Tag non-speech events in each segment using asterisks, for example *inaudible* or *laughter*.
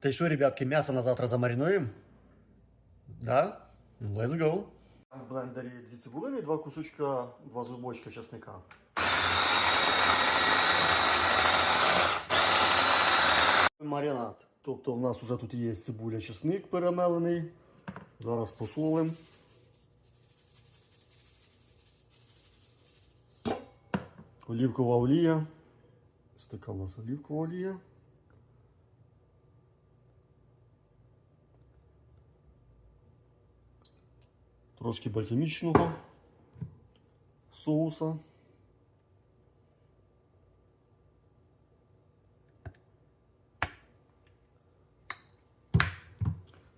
Та й що, ребятки, м'ясо на завтра замаринуємо? Да? Let's go. В блендері дві цибулини, два кусочка, два зубочка чесника. Маринад. Тобто в нас вже тут є цибуля, чесник перемелений. Зараз посолимо. Олівкова олія. Ось така у нас олівкова олія. Трошки бальзамічного соуса.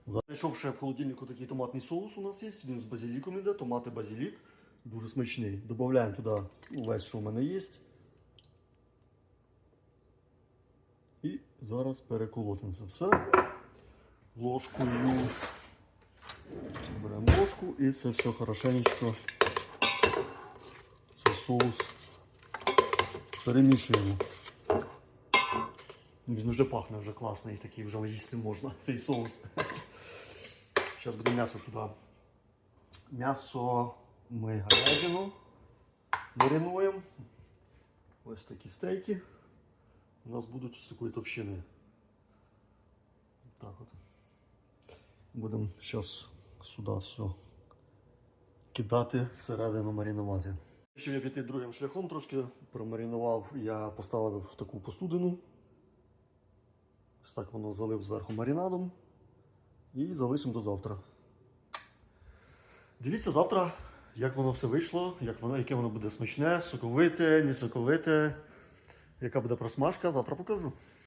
Зайшов ще в холодильнику такий томатний соус у нас є. Він з базиліком іде, томати базилік. Дуже смачний. Додаємо туди увесь, що в мене є. І зараз переколотимо це все ложкою. Ложку і це все хорошенечко. Цей соус перемішуємо. Він вже пахне, вже класний, такий вже їсти можна, *laughs* цей соус. Зараз буде м'ясо туди. М'ясо ми говядину маринуємо. Ось такі стейки. У нас будуть з такої товщини. Так от. Будемо зараз сюди все кидати всередину маринувати. Щоб я піти другим шляхом трошки промаринував, я поставив в таку посудину. Ось так воно залив зверху маринадом. І залишимо до завтра. Дивіться завтра, як воно все вийшло, як воно, яке воно буде смачне, соковите, не соковите. Яка буде просмажка, завтра покажу.